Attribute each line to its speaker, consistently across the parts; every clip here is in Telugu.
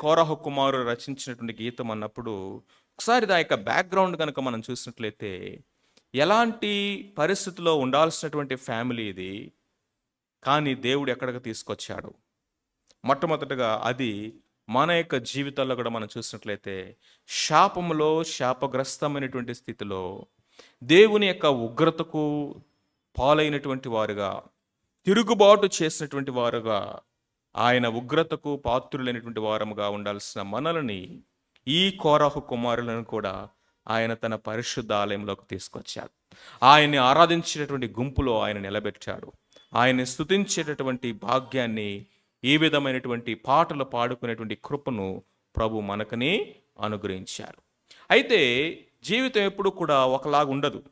Speaker 1: కోరహ కుమారు రచించినటువంటి గీతం అన్నప్పుడు ఒకసారి దా యొక్క బ్యాక్గ్రౌండ్ కనుక మనం చూసినట్లయితే ఎలాంటి పరిస్థితిలో ఉండాల్సినటువంటి ఫ్యామిలీ ఇది? కానీ దేవుడు ఎక్కడికి తీసుకొచ్చాడు? మొట్టమొదటగా అది మన యొక్క జీవితాల్లో కూడా మనం చూసినట్లయితే శాపములో శాపగ్రస్తమైనటువంటి స్థితిలో దేవుని యొక్క ఉగ్రతకు పాలైనటువంటి వారుగా తిరుగుబాటు చేసినటువంటి వారుగా ఆయన ఉగ్రతకు పాత్రులైనటువంటి వారముగా ఉండాల్సిన మనల్ని ఈ కోరాహు కుమారులను కూడా ఆయన తన పరిశుద్ధ ఆలయంలోకి తీసుకొచ్చాడు. ఆయన్ని ఆరాధించేటటువంటి గుంపులో ఆయన నిలబెట్టాడు. ఆయన్ని స్తుతించేటటువంటి భాగ్యాన్ని ఈ విధమైనటువంటి పాటలు పాడుకునేటువంటి కృపను ప్రభు మనకని అనుగ్రహించారు. అయితే జీవితం ఎప్పుడు కూడా ఒకలాగా ఉండదు.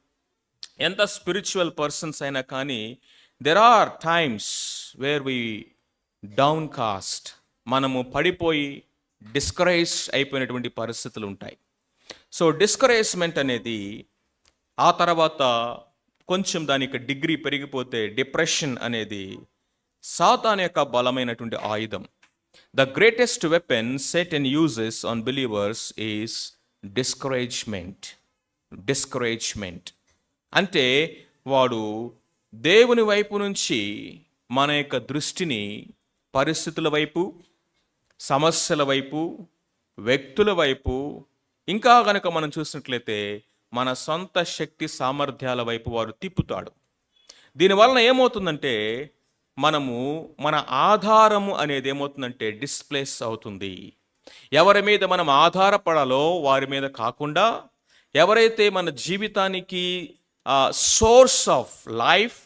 Speaker 1: ఎంత స్పిరిచువల్ పర్సన్స్ అయినా కానీ there are times where we downcast మనము పడిపోయి డిస్కరేజ్ అయిపోయినటువంటి పరిస్థితులు ఉంటాయి. సో డిస్కరేజ్మెంట్ అనేది ఆ తర్వాత కొంచెం దానికి డిగ్రీ పెరిగిపోతే డిప్రెషన్ అనేది సాతాన్ యొక్క బలమైనటువంటి ఆయుధం. The greatest weapon set and uses on believers is discouragement discouragement అంటే వాడు దేవుని వైపు నుంచి మన యొక్క దృష్టిని పరిస్థితుల వైపు సమస్యల వైపు వ్యక్తుల వైపు ఇంకా గనక మనం చూసినట్లయితే మన సొంత శక్తి సామర్థ్యాల వైపు వారు తిప్పుతాడు. దీనివలన ఏమవుతుందంటే మనము మన ఆధారము అనేది ఏమవుతుందంటే డిస్ప్లేస్ అవుతుంది. ఎవరి మీద మనం ఆధారపడాలో వారి మీద కాకుండా ఎవరైతే మన జీవితానికి source of life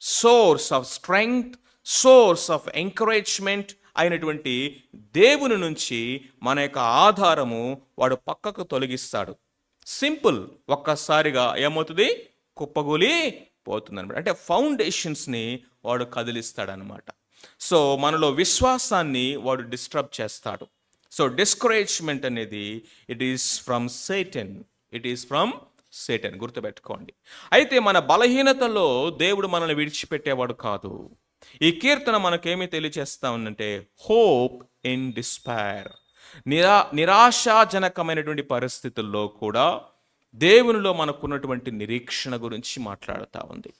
Speaker 1: source of strength source of encouragement అయినటువంటి దేవుని నుంచి మన యొక్క ఆధారము వాడు పక్కకు తొలగిస్తాడు. సింపుల్ ఒక్కసారిగా ఏమవుతుంది? కుప్పగూలి పోతుంది అనమాట అంటే ఫౌండేషన్స్ని వాడు కదిలిస్తాడనమాట సో మనలో విశ్వాసాన్ని వాడు డిస్టర్బ్ చేస్తాడు. సో డిస్కరేజ్మెంట్ అనేది it is from Satan it is from Satan గుర్తుపెట్టుకోండి. అయితే మన బలహీనతలో దేవుడు మనల్ని విడిచిపెట్టేవాడు కాదు. ఈ కీర్తన మనకేమి తెలియచేస్తా ఉందంటే హోప్ ఇన్ డిస్పైర్ నిరా నిరాశాజనకమైనటువంటి పరిస్థితుల్లో కూడా దేవునిలో మనకున్నటువంటి నిరీక్షణ గురించి మాట్లాడుతూ ఉంది.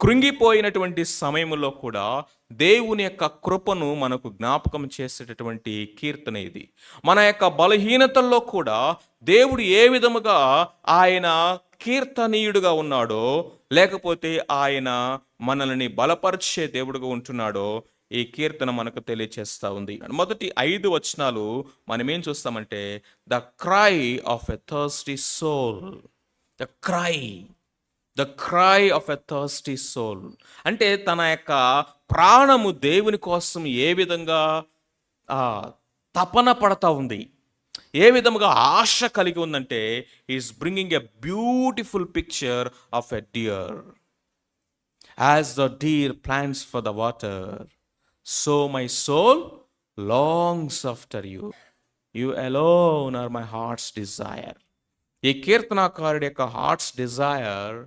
Speaker 1: కృంగిపోయినటువంటి సమయంలో కూడా దేవుని యొక్క కృపను మనకు జ్ఞాపకం చేసేటటువంటి కీర్తన ఇది. మన యొక్క బలహీనతల్లో కూడా దేవుడు ఏ విధముగా ఆయన కీర్తనీయుడుగా ఉన్నాడో లేకపోతే ఆయన మనల్ని బలపరిచే దేవుడుగా ఉంటున్నాడో ఈ కీర్తన మనకు తెలియచేస్తూ ఉంది. మొదటి ఐదు వచనాలు మనం ఏం చూస్తామంటే the cry of a thirsty soul. The cry the cry of a thirsty soul. అంటే తన యొక్క ప్రాణము దేవుని కోసం ఏ విధంగా తపన పడతా ఉంది. ఏ విధముగా ఆశ కలిగి ఉందంటే is bringing a beautiful picture of a dear as the deer pants for the water so my soul longs after you you alone are my heart's desire ఈ కీర్తనాకారుడి యొక్క heart's desire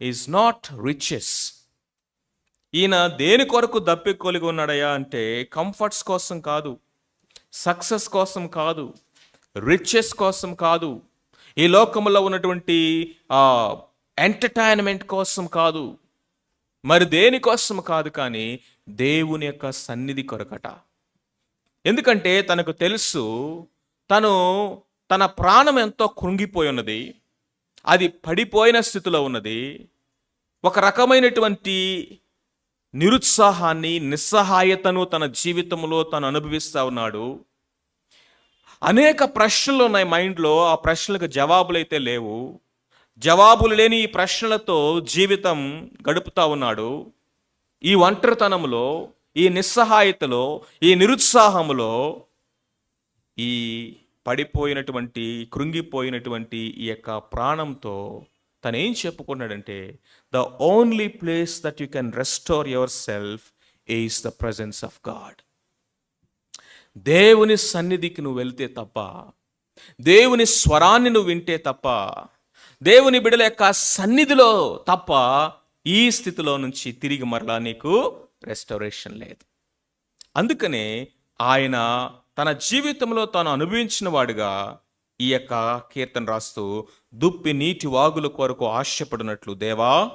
Speaker 1: is not riches ఈయన దేని కొరకు దప్పికొలిగి ఉన్నాడయ్యా అంటే కంఫర్ట్స్ కోసం కాదు సక్సెస్ కోసం కాదు. రిచెస్ కోసం కాదు. ఈ లోకంలో ఉన్నటువంటి ఎంటర్టైన్మెంట్ కోసం కాదు. మరి దేనికోసం కాదు కానీ దేవుని యొక్క సన్నిధి కొరకట. ఎందుకంటే తనకు తెలుసు తను తన ప్రాణం ఎంతో కృంగిపోయి ఉన్నది. అది పడిపోయిన స్థితిలో ఉన్నది. ఒక రకమైనటువంటి నిరుత్సాహాన్ని నిస్సహాయతను తన జీవితంలో తను అనుభవిస్తూ ఉన్నాడు. అనేక ప్రశ్నలు ఉన్నాయి మైండ్లో ఆ ప్రశ్నలకు జవాబులు అయితే లేవు. జవాబులు లేని ఈ ప్రశ్నలతో జీవితం గడుపుతా ఉన్నాడు. ఈ ఒంటరితనంలో ఈ నిస్సహాయతలో ఈ నిరుత్సాహములో ఈ పడిపోయినటువంటి కృంగిపోయినటువంటి ఈ యొక్క ప్రాణంతో తను ఏం చెప్పుకున్నాడంటే the only place that you can restore yourself is the presence of God. దేవుని సన్నిధికి నువ్వు వెళ్తే తప్ప దేవుని స్వరాన్ని నువ్వు వింటే తప్ప దేవుని బిడల యొక్క సన్నిధిలో తప్ప ఈ స్థితిలో నుంచి తిరిగి మరలా నీకు రెస్టరేషన్ లేదు. అందుకనే ఆయన తన జీవితంలో తాను అనుభవించిన వాడుగా ఈ యొక్క కీర్తన రాస్తూ దుప్పి నీటి వాగుల కొరకు ఆశపడినట్లు దేవా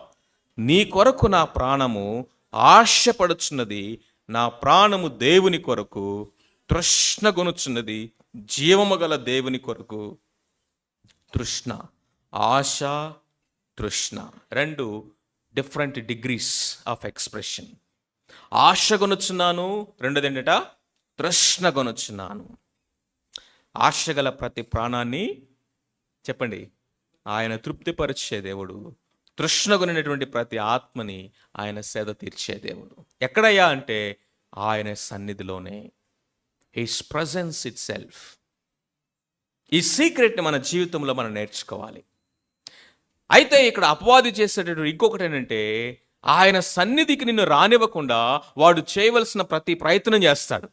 Speaker 1: నీ కొరకు నా ప్రాణము ఆశపడుచున్నది నా ప్రాణము దేవుని కొరకు తృష్ణ కొనుచున్నది జీవము గల దేవుని కొరకు. తృష్ణ ఆశ తృష్ణ. రెండు డిఫరెంట్ డిగ్రీస్ ఆఫ్ ఎక్స్ప్రెషన్ ఆశ కొనుచున్నాను రెండోది ఏంటట? తృష్ణ కొనుచున్నాను ఆశ గల ప్రతి ప్రాణాన్ని చెప్పండి ఆయన తృప్తిపరిచే దేవుడు. తృష్ణ కొనినటువంటి ప్రతి ఆత్మని ఆయన సేద తీర్చే దేవుడు. ఎక్కడయ్యా అంటే ఆయన సన్నిధిలోనే. హిస్ ప్రజెన్స్ ఇట్ సెల్ఫ్ ఈ సీక్రెట్ని మన జీవితంలో మనం నేర్చుకోవాలి. అయితే ఇక్కడ అపవాది చేసేటటువంటి ఇంకొకటి ఏంటంటే ఆయన సన్నిధికి నిన్ను రానివ్వకుండా వాడు చేయవలసిన ప్రతి ప్రయత్నం చేస్తాడు.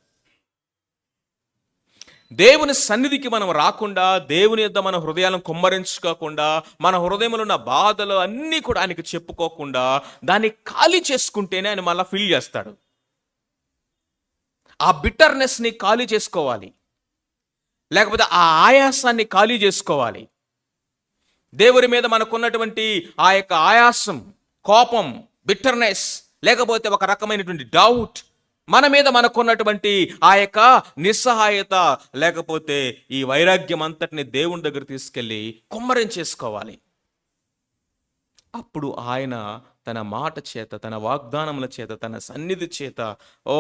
Speaker 1: దేవుని సన్నిధికి మనం రాకుండా దేవుని యొద్ద మన హృదయాలను కుమ్మరించుకోకుండా మన హృదయంలో ఉన్న బాధలు అన్నీ కూడా ఆయనకి చెప్పుకోకుండా దాన్ని ఖాళీ చేసుకుంటేనే ఆయన మళ్ళీ ఫీల్ చేస్తాడు. ఆ బిట్టర్నెస్ని ఖాళీ చేసుకోవాలి. లేకపోతే ఆ ఆయాసాన్ని ఖాళీ చేసుకోవాలి. దేవుని మీద మనకున్నటువంటి ఆ యొక్క ఆయాసం కోపం బిట్టర్నెస్ లేకపోతే ఒక రకమైనటువంటి డౌట్ మన మీద మనకున్నటువంటి ఆ యొక్క నిస్సహాయత లేకపోతే ఈ వైరాగ్యం అంతటిని దేవుని దగ్గర తీసుకెళ్ళి కుమ్మరం చేసుకోవాలి. అప్పుడు ఆయన తన మాట చేత తన వాగ్దానముల చేత తన సన్నిధి చేత ఓ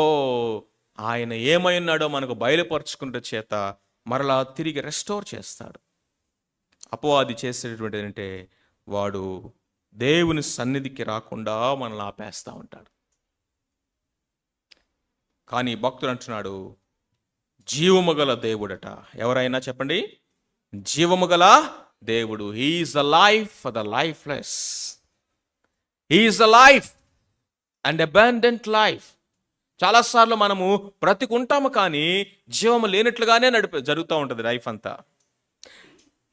Speaker 1: ఆయన ఏమై ఉన్నాడో మనకు బయలుపరుచుకుంటే చేత మరలా తిరిగి రెస్టోర్ చేస్తాడు. అపవాది చేసేటటువంటి ఏంటంటే వాడు దేవుని సన్నిధికి రాకుండా మనల్ని ఆపేస్తూ ఉంటాడు. కానీ భక్తుడు అంటున్నాడు జీవము గల దేవుడట. ఎవరైనా చెప్పండి? జీవము గల దేవుడు. He is the life for the lifeless he is the life and abundant life చాలాసార్లు మనము బ్రతికుంటాము కానీ జీవము లేనట్లుగానే నడిపే జరుగుతూ ఉంటుంది లైఫ్ అంతా.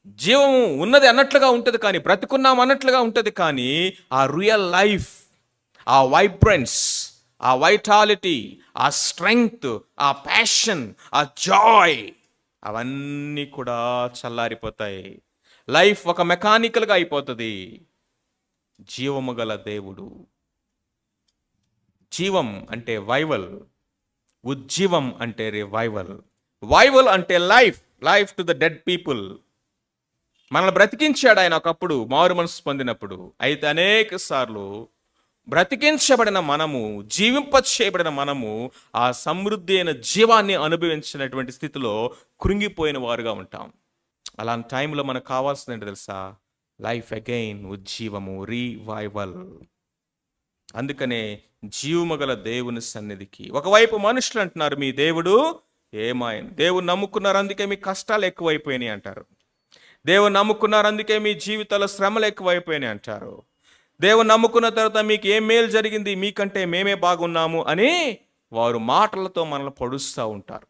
Speaker 1: జీవము ఉన్నది అన్నట్లుగా ఉంటుంది కానీ బ్రతికున్నాం అన్నట్లుగా ఉంటుంది కానీ ఆ రియల్ లైఫ్ ఆ వైబ్రెన్స్ ఆ వైటాలిటీ ఆ స్ట్రెంగ్త్ ఆ ప్యాషన్ ఆ జాయ్ అవన్నీ కూడా చల్లారిపోతాయి. లైఫ్ ఒక మెకానికల్గా అయిపోతుంది. జీవము గల దేవుడు. జీవం అంటే వైవల్ ఉజ్జీవం అంటే రివైవల్ వైవల్ అంటే life life to the dead people మనల్ని బ్రతికించాడు ఆయన ఒకప్పుడు మారు మనసు పొందినప్పుడు. అయితే అనేక సార్లు బ్రతికించబడిన మనము జీవింప చేయబడిన మనము ఆ సమృద్ధి అయిన జీవాన్ని అనుభవించినటువంటి స్థితిలో కృంగిపోయిన వారుగా ఉంటాం. అలాంటి టైంలో మనకు కావాల్సింది ఏంటో తెలుసా? లైఫ్ అగైన్ ఉజ్జీవము రీవైవల్ అందుకనే జీవమగల దేవుని సన్నిధికి. ఒకవైపు మనుషులు అంటున్నారు మీ దేవుడు ఏమాయన్. దేవుడు నమ్ముకున్నారు అందుకే మీ కష్టాలు ఎక్కువైపోయినాయి అంటారు. దేవుని నమ్ముకున్నారు అందుకే మీ జీవితాల శ్రమలు ఎక్కువైపోయినాయి అంటారు. దేవుని నమ్ముకున్న తర్వాత మీకు ఏం మేలు జరిగింది? మీకంటే మేమే బాగున్నాము అని వారు మాటలతో మనల్ని పొడుస్తూ ఉంటారు.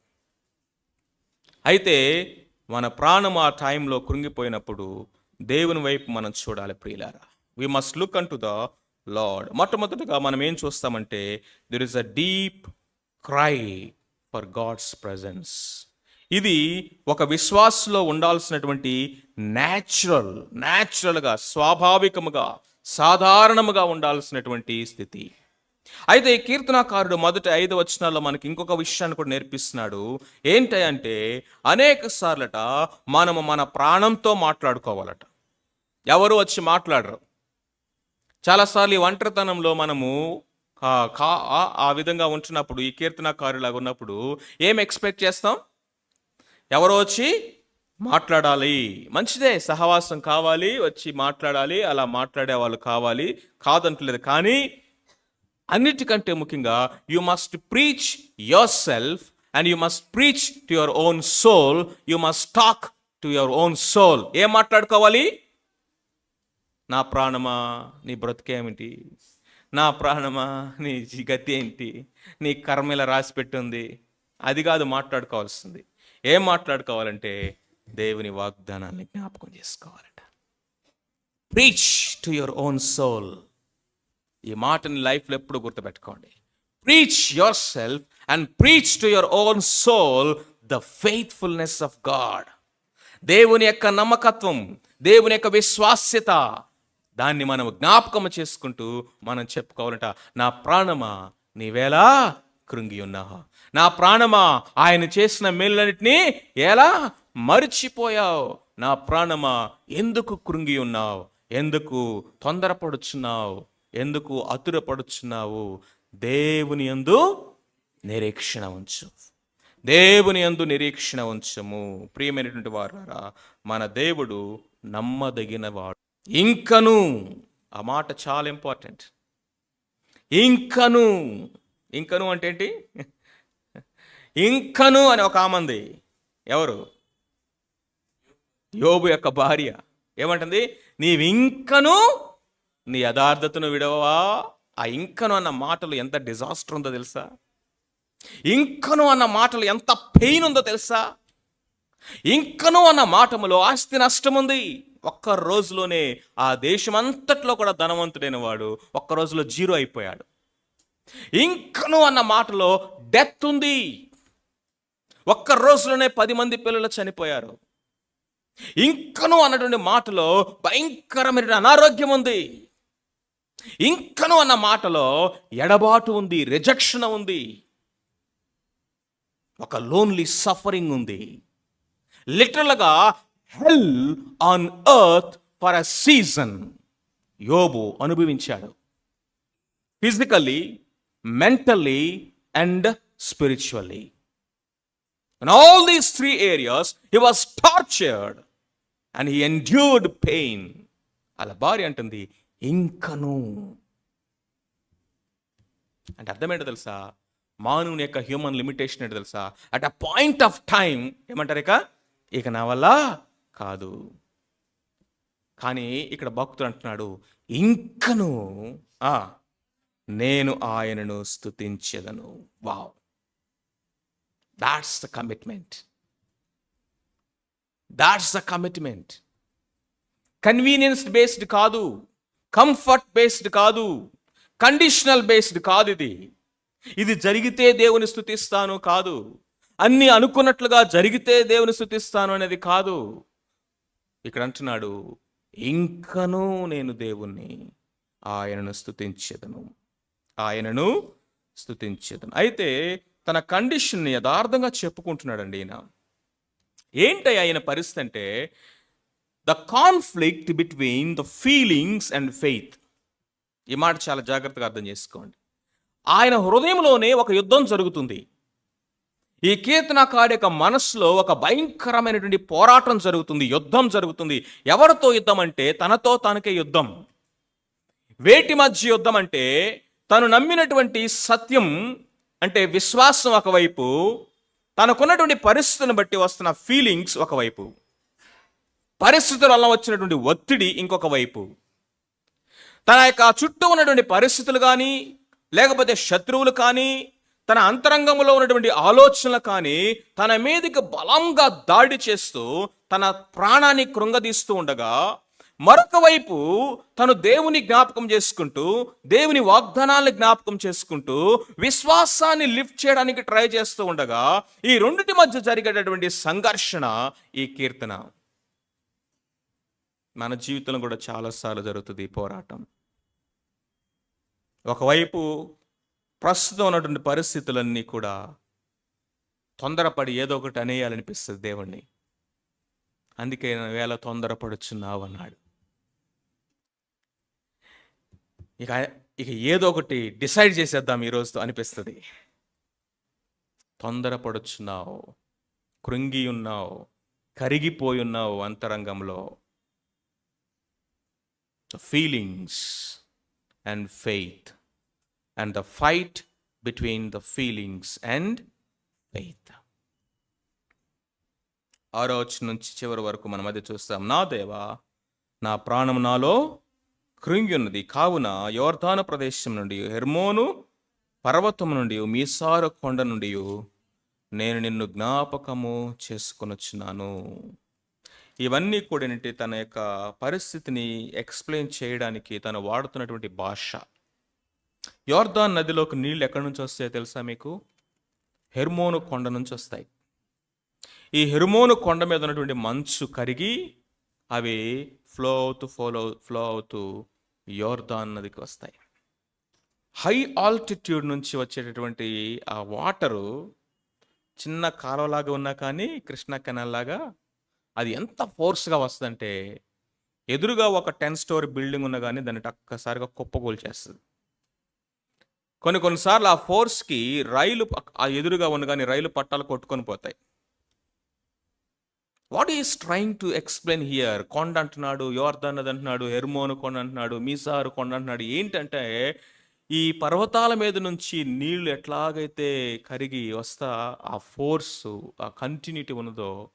Speaker 1: అయితే మన ప్రాణం ఆ టైంలో కృంగిపోయినప్పుడు దేవుని వైపు మనం చూడాలి ప్రియులారా. We must look unto the lord. మొట్టమొదటిగా మనం ఏం చూస్తామంటే there is a deep cry for God's presence ఇది ఒక విశ్వాసలో ఉండాల్సినటువంటి న్యాచురల్ న్యాచురల్గా స్వాభావికముగా సాధారణముగా ఉండాల్సినటువంటి స్థితి. అయితే కీర్తనాకారుడు మొదటి ఐదు వచనాల్లో మనకి ఇంకొక విషయాన్ని కూడా నేర్పిస్తున్నాడు. ఏంటంటే అనేక సార్లట మనము మన ప్రాణంతో మాట్లాడుకోవాలట. ఎవరు వచ్చి మాట్లాడరు? చాలాసార్లు ఈ ఒంటరితనంలో మనము కా- ఆ- విధంగా ఉంచినప్పుడు ఈ కీర్తనకారులాగా ఉన్నప్పుడు ఏం ఎక్స్పెక్ట్ చేస్తాం? ఎవరో వచ్చి మాట్లాడాలి. మంచిదే సహవాసం కావాలి వచ్చి మాట్లాడాలి అలా మాట్లాడే వాళ్ళు కావాలి కాదంటలేదు. కానీ అన్నిటికంటే ముఖ్యంగా you must preach yourself and you must preach to your own soul you must talk to your own soul ఏం మాట్లాడుకోవాలి? నా ప్రాణమా నీ బ్రతికేమిటి? నా ప్రాణమా నీ జీ- గతి ఏంటి? నీ కర్మ ఇలా రాసి పెట్టుంది. అది కాదు మాట్లాడుకోవాల్సింది. ఏం మాట్లాడుకోవాలంటే దేవుని వాగ్దానాన్ని జ్ఞాపకం చేసుకోవాలట. Preach to your own soul ఈ మాటని లైఫ్లో ఎప్పుడు గుర్తుపెట్టుకోండి. Preach yourself and preach to your own soul the faithfulness of God దేవుని యొక్క నమ్మకత్వం దేవుని యొక్క విశ్వాస్యత దాన్ని మనం జ్ఞాపకం చేసుకుంటూ మనం చెప్పుకోవాలంట నా ప్రాణమా నీవేలా కృంగి ఉన్నావా? నా ప్రాణమా ఆయన చేసిన మేలన్నిటినీ ఎలా మరిచిపోయావు? నా ప్రాణమా ఎందుకు కృంగి ఉన్నావు? ఎందుకు తొందరపడుచున్నావు? ఎందుకు అతురపడుచున్నావు? దేవుని యందు నిరీక్షణ ఉంచు. దేవుని యందు నిరీక్షణ ఉంచము. ప్రియమైనటువంటి వారారా మన దేవుడు నమ్మదగినవాడు. ఇంకను ఆ మాట చాలా ఇంపార్టెంట్. ఇంకను ఇంకను అంటే ఏంటి? ఇంకను అని ఒక ఆమంది ఎవరు? యోబు యొక్క భార్య. ఏమంటుంది? నీవింకను నీ యథార్థతను విడవవా? ఆ ఇంకను అన్న మాటలు ఎంత డిజాస్టర్ ఉందో తెలుసా? ఇంకను అన్న మాటలు ఎంత పెయిన్ ఉందో తెలుసా? ఇంకను అన్న మాటములో ఆస్తి నష్టం ఉంది ఒక్క రోజులోనే ఆ దేశం అంతట్లో కూడా ధనవంతుడైన వాడు ఒక్క రోజులో జీరో అయిపోయాడు. ఇంకను అన్న మాటలో డెత్ ఉంది. ఒక్క రోజులోనే పది మంది పిల్లలు చనిపోయారు. ఇంకను అన్నటువంటి మాటలో భయంకరమైన అనారోగ్యం ఉంది. ఇంకను అన్న మాటలో ఎడబాటు ఉంది రిజెక్షన్ ఉంది. ఒక లోన్లీ సఫరింగ్ ఉంది. లిటరల్గా hell on earth for a season యోబు అనుభవించాడు. Physically mentally and spiritually In all these three areas, he was tortured and he endured pain. అలా భార్య అంటుంది ఇంకను. అంటే అర్థమేంటో తెలుసా? మానవుని యొక్క హ్యూమన్ లిమిటేషన్ ఏంటో తెలుసా? At a point of time ఏమంటారు ఇక? ఇక నా వల్ల కాదు. కానీ ఇక్కడ భక్తుడు అంటున్నాడు ఇంకను ఆ, నేను ఆయనను స్థుతించదను wow. That's the commitment that's the commitment convenience based కాదు. కంఫర్ట్ బేస్డ్ కాదు. కండిషనల్ బేస్డ్ కాదు ఇది. ఇది జరిగితే దేవుని స్థుతిస్తాను కాదు. అన్ని అనుకున్నట్లుగా జరిగితే దేవుని స్థుతిస్తాను అనేది కాదు. ఇక్కడ అంటున్నాడు ఇంకనూ నేను దేవుణ్ణి ఆయనను స్థుతించేదను ఆయనను స్థుతించేదను అయితే తన కండిషన్ని యథార్థంగా చెప్పుకుంటున్నాడండి ఈయన. ఏంటి ఆయన పరిస్థితి అంటే the conflict between the feelings and faith. ఈ మాట చాలా జాగ్రత్తగా అర్థం చేసుకోండి. ఆయన హృదయంలోనే ఒక యుద్ధం జరుగుతుంది. ఈ కీర్తనకారు యొక్క మనస్సులో ఒక భయంకరమైనటువంటి పోరాటం జరుగుతుంది యుద్ధం జరుగుతుంది. ఎవరితో యుద్ధం అంటే తనతో తనకే యుద్ధం. వేటి మధ్య యుద్ధం అంటే తను నమ్మినటువంటి సత్యం అంటే విశ్వాసం ఒకవైపు తనకున్నటువంటి పరిస్థితిని బట్టి వస్తున్న ఫీలింగ్స్ ఒకవైపు. పరిస్థితుల వల్ల వచ్చినటువంటి ఒత్తిడి ఇంకొక వైపు. తన యొక్క చుట్టూ ఉన్నటువంటి పరిస్థితులు కానీ లేకపోతే శత్రువులు కానీ తన అంతరంగంలో ఉన్నటువంటి ఆలోచనలు కానీ తన మీదకి బలంగా దాడి చేస్తూ తన ప్రాణాన్ని కృంగదీస్తూ ఉండగా మరొక వైపు తను దేవుని జ్ఞాపకం చేసుకుంటూ దేవుని వాగ్దానాన్ని జ్ఞాపకం చేసుకుంటూ విశ్వాసాన్ని లిఫ్ట్ చేయడానికి ట్రై చేస్తూ ఉండగా ఈ రెండింటి మధ్య జరిగేటటువంటి సంఘర్షణ ఈ కీర్తన. మన జీవితంలో కూడా చాలాసార్లు జరుగుతుంది ఈ పోరాటం. ఒకవైపు ప్రస్తుతం ఉన్నటువంటి పరిస్థితులన్నీ కూడా తొందరపడి ఏదో ఒకటి అనేయాలనిపిస్తుంది దేవుణ్ణి. అందుకే వేళ తొందరపడుచున్నావు అన్నాడు ఇక ఇక ఏదో ఒకటి డిసైడ్ చేసేద్దాం ఈరోజు అనిపిస్తుంది. తొందరపడుచున్నావు కృంగి ఉన్నావు కరిగిపోయి ఉన్నావు అంతరంగంలో. Feelings and faith and the fight between the feelings and faith ఆరో నుంచి చివరి వరకు మనం అది చూస్తాం నా దేవా నా ప్రాణం నాలో కృంగి ఉన్నది కావున యోర్ధాన ప్రదేశం నుండి హెర్మోను పర్వతం నుండి మీసార కొండ నుండి నేను నిన్ను జ్ఞాపకము చేసుకొనొచ్చున్నాను. ఇవన్నీ కూడా తన యొక్క పరిస్థితిని ఎక్స్ప్లెయిన్ చేయడానికి తను వాడుతున్నటువంటి భాష. యోర్దాన్ నదిలోకి నీళ్ళు ఎక్కడి నుంచి వస్తాయో తెలుసా మీకు? హెర్మోను కొండ నుంచి వస్తాయి. ఈ హెర్మోను కొండ మీద ఉన్నటువంటి మంచు కరిగి అవి ఫ్లో అవుతూ ఫాలో ఫ్లో అవుతూ యోర్దాన్ నదికి వస్తాయి. హై ఆల్టిట్యూడ్ నుంచి వచ్చేటటువంటి ఆ వాటరు చిన్న కాలువలాగా ఉన్నా కానీ కృష్ణా కెనాల్ లాగా అది ఎంత ఫోర్స్గా వస్తుందంటే ఎదురుగా ఒక టెన్ స్టోరీ బిల్డింగ్ ఉన్నా కానీ దాన్ని ఒక్కసారిగా కుప్పకూల్చేస్తుంది. కొన్ని కొన్నిసార్లు ఆ ఫోర్స్కి రైలు ఆ ఎదురుగా ఉన్న కానీ రైలు పట్టాలు కొట్టుకొని పోతాయి. What is trying to explain here కొండ అంటున్నాడు యోర్ధన్ నది అంటున్నాడు హెర్మోను కొండ అంటున్నాడు మీసారు కొండ అంటున్నాడు. ఏంటంటే ఈ పర్వతాల మీద నుంచి నీళ్ళు ఎట్లాగైతే కరిగి వస్తా ఆ ఫోర్సు ఆ కంటిన్యూటీ ఉన్నదో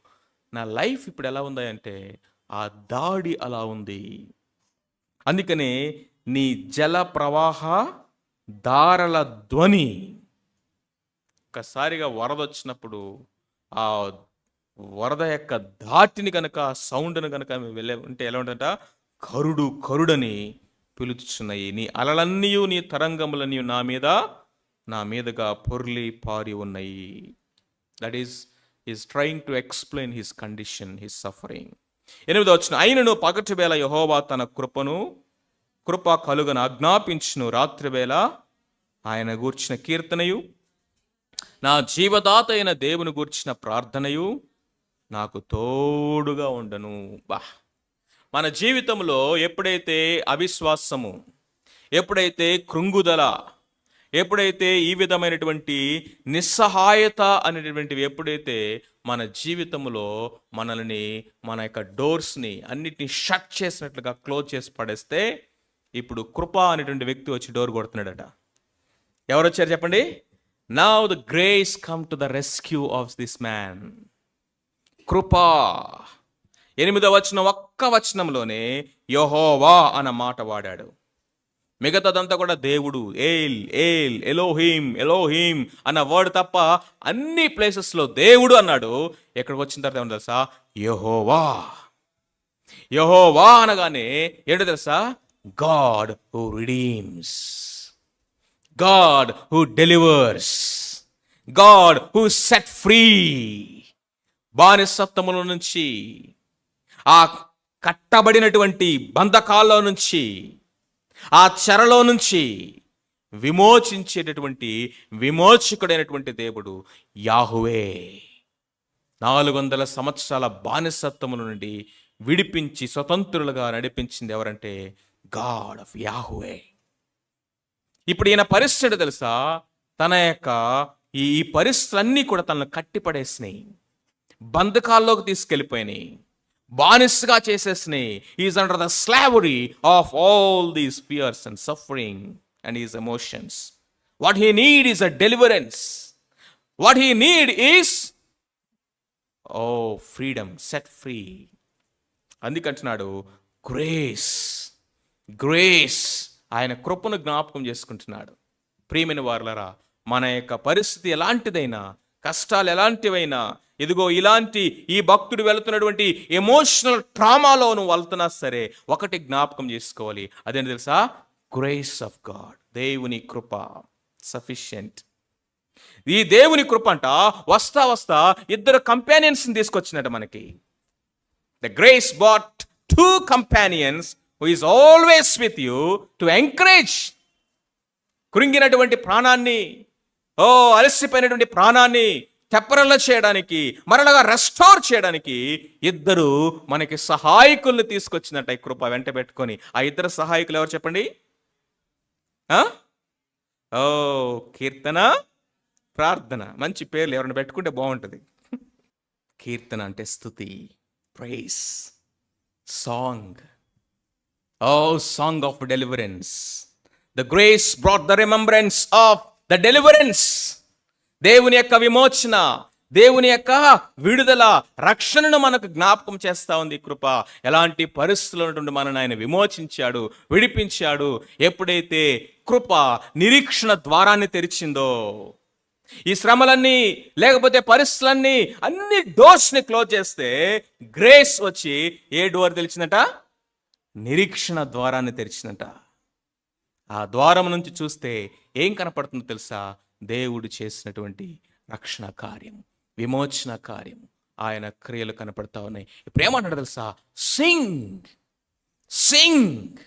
Speaker 1: నా లైఫ్ ఇప్పుడు ఎలా ఉంది అంటే ఆ దాడి అలా ఉంది. అందుకనే నీ జల ప్రవాహ దారల ధ్వని. ఒక్కసారిగా వరద వచ్చినప్పుడు ఆ వరద యొక్క ధాటిని కనుక సౌండ్ని కనుక వెళ్ళే ఉంటే ఎలా ఉంటుందంట? కరుడు కరుడని పిలుచుచున్నాయి నీ అలలన్నీ నీ తరంగములన్నీ నా మీద నా మీదగా పొర్లి పారి ఉన్నాయి. That is is trying to explain his condition his suffering ఎనిమిది వచ్చిన అయినను పగటి వేళ యహోవా తన కృపను కృప కలుగను ఆజ్ఞాపించును రాత్రివేళ ఆయన గూర్చిన కీర్తనయు నా జీవదాత అయిన దేవుని గూర్చిన ప్రార్థనయు నాకు తోడుగా ఉండను. బా. మన జీవితంలో ఎప్పుడైతే అవిశ్వాసము ఎప్పుడైతే కృంగుదల ఎప్పుడైతే ఈ విధమైనటువంటి నిస్సహాయత అనేటువంటివి ఎప్పుడైతే మన జీవితంలో మనల్ని మన యొక్క డోర్స్ని అన్నిటిని షట్ చేసినట్లుగా క్లోజ్ చేసి పడేస్తే ఇప్పుడు కృప అనేటువంటి వ్యక్తి వచ్చి డోర్ కొడుతున్నాడట. ఎవరు వచ్చారు చెప్పండి? Now the grace come to the rescue of this man కృపా. ఎనిమిదవ వచనం ఒక్క వచనంలోనే యహోవా అన్న మాట వాడాడు. మిగతాదంతా కూడా దేవుడు ఏల్ ఏల్ ఎలోహీమ్ ఎలోహీమ్ అన్న వర్డ్ తప్ప అన్ని ప్లేసెస్లో దేవుడు అన్నాడు. ఎక్కడికి వచ్చిన తర్వాత ఏమన్నా తెలుసా? యహోవా. యహోవా అనగానే ఏంటో తెలుసా? God who redeems God who delivers God who set free బానిసత్వముల నుంచి ఆ కట్టబడినటువంటి బంధకాల్లో నుంచి ఆ చెరలో నుంచి విమోచించేటటువంటి విమోచకుడైనటువంటి దేవుడు యాహువే. నాలుగు వందల సంవత్సరాల బానిసత్వముల నుండి విడిపించి స్వతంత్రులుగా నడిపించింది ఎవరంటే గాడ్ ఆఫ్ యాహువే ఇప్పుడు ఈయన పరిస్థితి తెలుసా? తన యొక్క ఈ పరిస్థితులన్నీ కూడా తనను కట్టిపడేసినాయి బంధకాల్లోకి తీసుకెళ్ళిపోయినాయి బానిసగా చేసేసినాయి is under the slavery of all these fears and suffering and is emotions what he need is a deliverance what he need is oh freedom set free అందుకంటున్నాడు grace grace ఆయన కృపను జ్ఞాపకం చేసుకుంటున్నాడు. ప్రియమైన వారులరా మన యొక్క పరిస్థితి ఎలాంటిదైనా కష్టాలు ఎలాంటివైనా ఇదిగో ఇలాంటి ఈ భక్తుడు వెళుతున్నటువంటి ఎమోషనల్ ట్రామాలో నువ్వు వెళ్తున్నా సరే ఒకటి జ్ఞాపకం చేసుకోవాలి. అదేంటి తెలుసా? గ్రేస్ ఆఫ్ గాడ్ దేవుని కృప సఫిషియంట్ ఈ దేవుని కృప అంట వస్తా వస్తా ఇద్దరు కంపానియన్స్ని తీసుకొచ్చినట్టు మనకి. The grace brought two companions who is always with you to encourage కృంగినటువంటి ప్రాణాన్ని ఓ అలసిపోయినటువంటి ప్రాణాన్ని తెప్పరల చేయడానికి మరలగా రెస్టోర్ చేయడానికి ఇద్దరు మనకి సహాయకుల్ని తీసుకొచ్చినట్టు ఈ కృప వెంట పెట్టుకొని. ఆ ఇద్దరు సహాయకులు ఎవరు చెప్పండి? ఓ కీర్తన ప్రార్థన. మంచి పేర్లు ఎవరైనా పెట్టుకుంటే బాగుంటుంది. కీర్తన అంటే స్థుతి praise song oh song of deliverance the grace brought the remembrance of the deliverance దేవుని యొక్క విమోచన దేవుని యొక్క విడుదల రక్షణను మనకు జ్ఞాపకం చేస్తా ఉంది కృప. ఎలాంటి పరిస్థితుల్లో ఉన్నటువంటి మనల్ని ఆయన విమోచించాడు విడిపించాడు ఎప్పుడైతే కృప నిరీక్షణ ద్వారాన్ని తెరిచిందో ఈ శ్రమలన్నీ లేకపోతే పరిస్థితులన్నీ అన్ని డోర్స్ని క్లోజ్ చేస్తే గ్రేస్ వచ్చి ఏ డోర్ తెలిసిందట నిరీక్షణ ద్వారాన్ని తెరిచినట. ఆ ద్వారం నుంచి చూస్తే ఏం కనపడుతుందో తెలుసా? దేవుడు చేసినటువంటి రక్షణ కార్యం విమోచన కార్యం. ఆయన క్రియలు కనపడతా ఉన్నాయి. ఇప్పుడు ఏమంటాడు తెలుసా? సింగ్ సింగ్.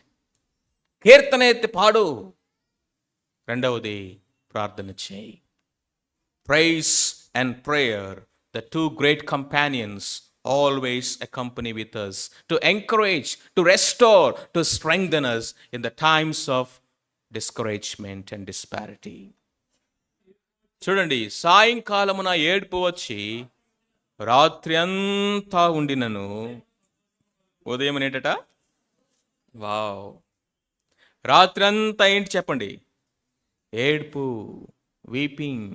Speaker 1: కీర్తన ఎత్తి పాడు. రెండవది ప్రార్థన చేయి. Praise and prayer the two great companions always accompany with us to encourage, to restore, to strengthen us in the times of discouragement and disparity. చూడండి సాయంకాలమున ఏడుపు వచ్చి రాత్రి అంతా ఉండినను ఉదయం ఏంటట వావ్ రాత్రి అంతా ఏంటి చెప్పండి ఏడుపు వీపింగ్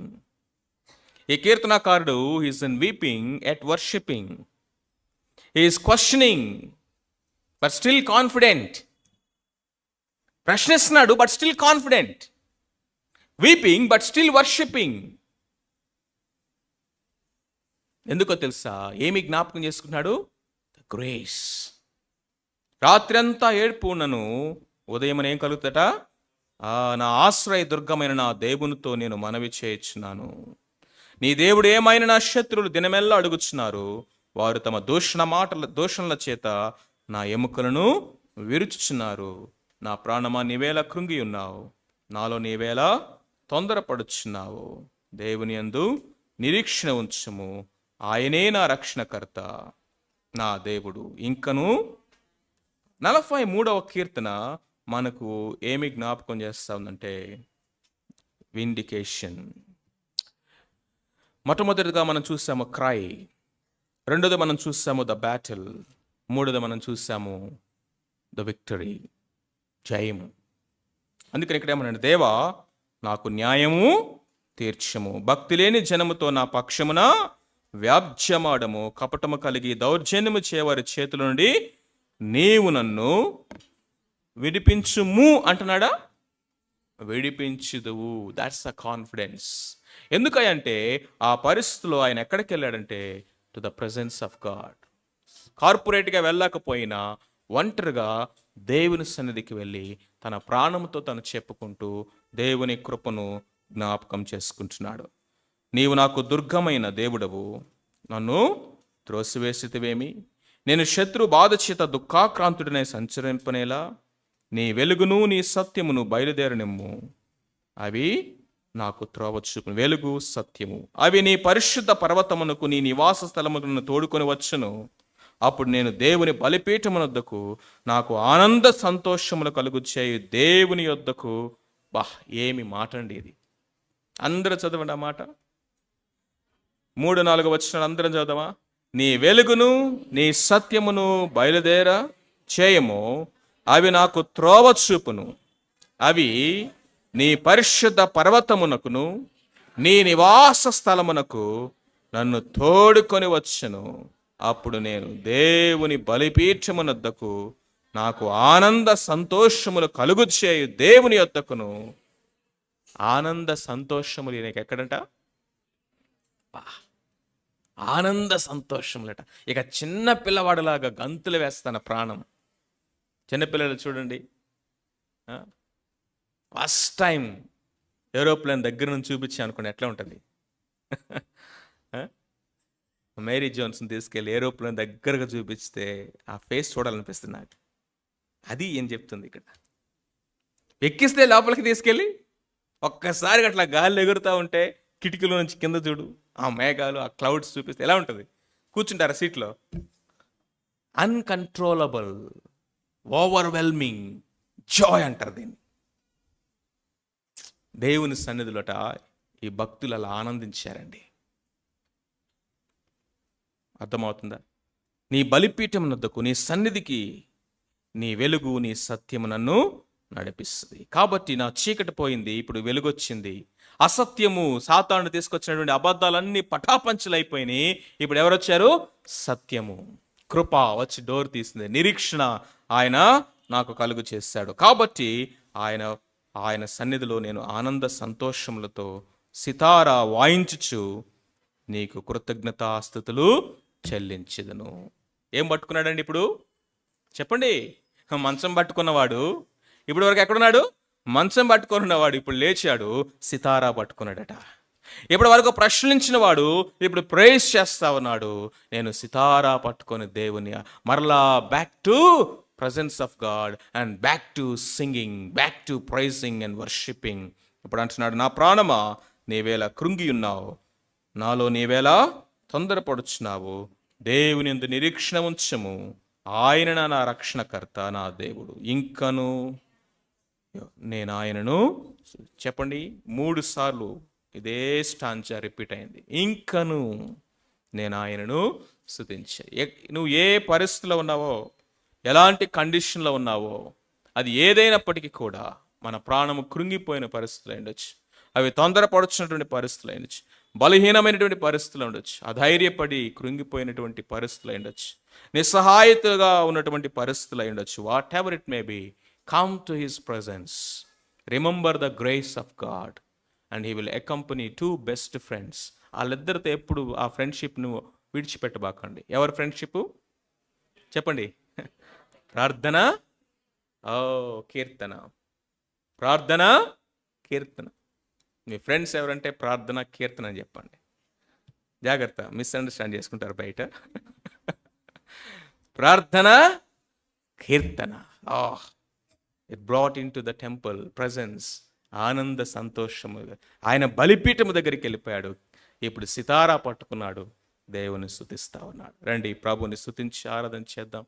Speaker 1: ఈ కీర్తనాకారుడు is in weeping at worshipping is questioning but still confident ప్రశ్నిస్తున్నాడు but still confident weeping but still worshipping ఎందుకో తెలుసా? ఏమి జ్ఞాపకం చేసుకున్నాడు? ద గ్రేస్ రాత్రంతా ఏడుపు నన్ను ఉదయం ఏం కలుగుతట నా ఆశ్రయ దుర్గమైన నా దేవునితో నేను మనవి చేయించున్నాను. నీ దేవుడు ఏమైనా నా శత్రువులు దినమెల్లా అడుగుచున్నారు? వారు తమ దూషణ మాటల దూషణల చేత నా ఎముకలను విరుచుచున్నారు. నా ప్రాణమా నీవేళ కృంగి ఉన్నావు. నాలో నీవేళ తొందరపడుచున్నావు. దేవుని యందు నిరీక్షణ ఉంచము. ఆయనే నా రక్షణకర్త నా దేవుడు. ఇంకను నలభై మూడవ కీర్తన మనకు ఏమి జ్ఞాపకం చేస్తా ఉందంటే విండికేషన్ మొట్టమొదటిగా మనం చూసాము క్రై. రెండోది మనం చూసాము ద బ్యాటిల్ మూడోది మనం చూసాము ద విక్టరీ జయము. అందుకని ఇక్కడ ఏమన్నాడు? దేవా నాకు న్యాయము తీర్చము. భక్తి లేని జనముతో నా పక్షమున వ్యాజ్యమాడము. కపటము కలిగి దౌర్జన్యము చేయవారి చేతుల నుండి నీవు నన్ను విడిపించుము అంటున్నాడా? విడిపించుదువు. దాట్స్ అ కాన్ఫిడెన్స్ ఎందుకంటే ఆ పరిస్థితిలో ఆయన ఎక్కడికి వెళ్ళాడంటే to the presence of God కార్పొరేట్గా వెళ్ళకపోయినా ఒంటరిగా దేవుని సన్నిధికి వెళ్ళి తన ప్రాణంతో తను చెప్పుకుంటూ దేవుని కృపను జ్ఞాపకం చేసుకుంటున్నాడు. నీవు నాకు దుర్గమైన దేవుడవు. నన్ను త్రోసివేసితివేమి? నేను శత్రు బాధచేత దుఃఖాక్రాంతుడినే సంచరింపనేలా? నీ వెలుగును నీ సత్యమును బయలుదేరనిమ్ము. అవి నాకు త్రోవ చూపును వెలుగు సత్యము. అవి నీ పరిశుద్ధ పర్వతమునకు నీ నివాస స్థలములను తోడుకొని వచ్చును. అప్పుడు నేను దేవుని బలిపీఠమునొద్దకు నాకు ఆనంద సంతోషములు కలుగు చేయు దేవుని యొద్దకు. బా ఏమి మాట అండి ఇది. అందరూ చదవండి ఆ మాట. మూడు నాలుగు వచ్చిన అందరం చదవా నీ వెలుగును నీ సత్యమును బయలుదేర చేయము. అవి నాకు త్రోవ చూపును అవి నీ పరిశుద్ధ పర్వతమునకును నీ నివాస స్థలమునకు నన్ను తోడుకొని వచ్చను. అప్పుడు నేను దేవుని బలిపీఠమునద్దకు నాకు ఆనంద సంతోషములు కలుగు చేయు దేవుని యొద్దకును. ఆనంద సంతోషములు నీకు ఎక్కడంట? ఆనంద సంతోషములట. ఇక చిన్న పిల్లవాడిలాగా గంతులు వేస్తాను ప్రాణం. చిన్నపిల్లలు చూడండి. ఫస్ట్ టైం ఏరోప్లేన్ దగ్గర నుంచి చూపించి అనుకోండి ఎట్లా ఉంటుంది? మేరీ జోన్స్ని తీసుకెళ్ళి ఏరోప్లేన్ దగ్గరగా చూపిస్తే ఆ ఫేస్ చూడాలనిపిస్తుంది నాకు. అది ఏం చెప్తుంది ఇక్కడ? ఎక్కిస్తే లోపలికి తీసుకెళ్ళి ఒక్కసారి అట్లా గాలి ఎగురుతూ ఉంటే కిటికీలో నుంచి కింద చూడు ఆ మేఘాలు ఆ క్లౌడ్స్ చూపిస్తే ఎలా ఉంటుంది? కూర్చుంటారా సీట్లో? అన్కంట్రోలబుల్ ఓవర్వెల్మింగ్ జాయ్ అంటారు దీన్ని. దేవుని సన్నిధిలోట ఈ భక్తులు అలా ఆనందించారండి. అర్థమవుతుందా? నీ బలిపీఠం నద్దకు నీ సన్నిధికి నీ వెలుగు నీ సత్యము నన్ను నడిపిస్తుంది. కాబట్టి నా చీకటి పోయింది ఇప్పుడు వెలుగొచ్చింది. అసత్యము సాతాను తీసుకొచ్చినటువంటి అబద్ధాలన్నీ పటాపంచలైపోయినాయి. ఇప్పుడు ఎవరు వచ్చారు సత్యము. కృప వచ్చి డోర్ తీసింది నిరీక్షణ ఆయన నాకు కలుగు చేశాడు. కాబట్టి ఆయన ఆయన సన్నిధిలో నేను ఆనంద సంతోషములతో సితారా వాయించుచు నీకు కృతజ్ఞతాస్థుతులు చెల్లించదును. ఏం పట్టుకున్నాడండి ఇప్పుడు? చెప్పండి. మంచం పట్టుకున్నవాడు. ఇప్పుడు వరకు ఎక్కడున్నాడు? మంచం పట్టుకొని ఉన్నవాడు ఇప్పుడు లేచాడు. సితారా పట్టుకున్నాడట. ఇప్పటి వరకు ప్రశ్నించిన వాడు ఇప్పుడు ప్రేస్ చేస్తా ఉన్నాడు. నేను సితారా పట్టుకొని దేవుని మరలా back to presence of God and back to singing back to praising and worshipping ఇప్పుడు అంటున్నాడు నా ప్రాణమా? నీవేళ కృంగి ఉన్నావు. నాలో నీవేళ తొందరపడుచున్నావు. దేవుని ఎందు నిరీక్షణ ఉంచము. ఆయన నా రక్షణకర్త నా దేవుడు. ఇంకను నేను ఆయనను చెప్పండి మూడు సార్లు ఇదే స్టాంచా రిపీట్ అయింది. ఇంకను నేను ఆయనను స్థుతించే నువ్వు ఏ పరిస్థితిలో ఉన్నావో ఎలాంటి కండిషన్లో ఉన్నావో అది ఏదైనప్పటికీ కూడా మన ప్రాణము కృంగిపోయిన పరిస్థితులు ఉండొచ్చు. అవి తొందరపడుచున్నటువంటి పరిస్థితులు ఉండొచ్చు. బలహీనమైనటువంటి పరిస్థితులు ఉండొచ్చు. అధైర్యపడి కృంగిపోయినటువంటి పరిస్థితులు ఉండొచ్చు. నిస్సహాయతగా ఉన్నటువంటి పరిస్థితులు ఉండొచ్చు. Whatever it may be come to his presence remember the grace of God and he will accompany two best friends వాళ్ళిద్దరితో ఎప్పుడు ఆ ఫ్రెండ్షిప్ను విడిచిపెట్టబాకండి. ఎవరి ఫ్రెండ్షిప్ చెప్పండి. ప్రార్థన? ఓ కీర్తన. ప్రార్థన? కీర్తన. మీ ఫ్రెండ్స్ ఎవరంటే ప్రార్థన కీర్తన అని చెప్పండి. జాగ్రత్త మిస్అండర్స్టాండ్ చేసుకుంటారు బయట. ప్రార్థన? కీర్తన. It brought into the temple presence ఆనంద సంతోషము. ఆయన బలిపీఠము దగ్గరికి వెళ్ళిపోయాడు. ఇప్పుడు సితారా పట్టుకున్నాడు. దేవుని స్థుతిస్తా ఉన్నాడు. రండి ప్రభుని స్థుతించి ఆరాధన చేద్దాం.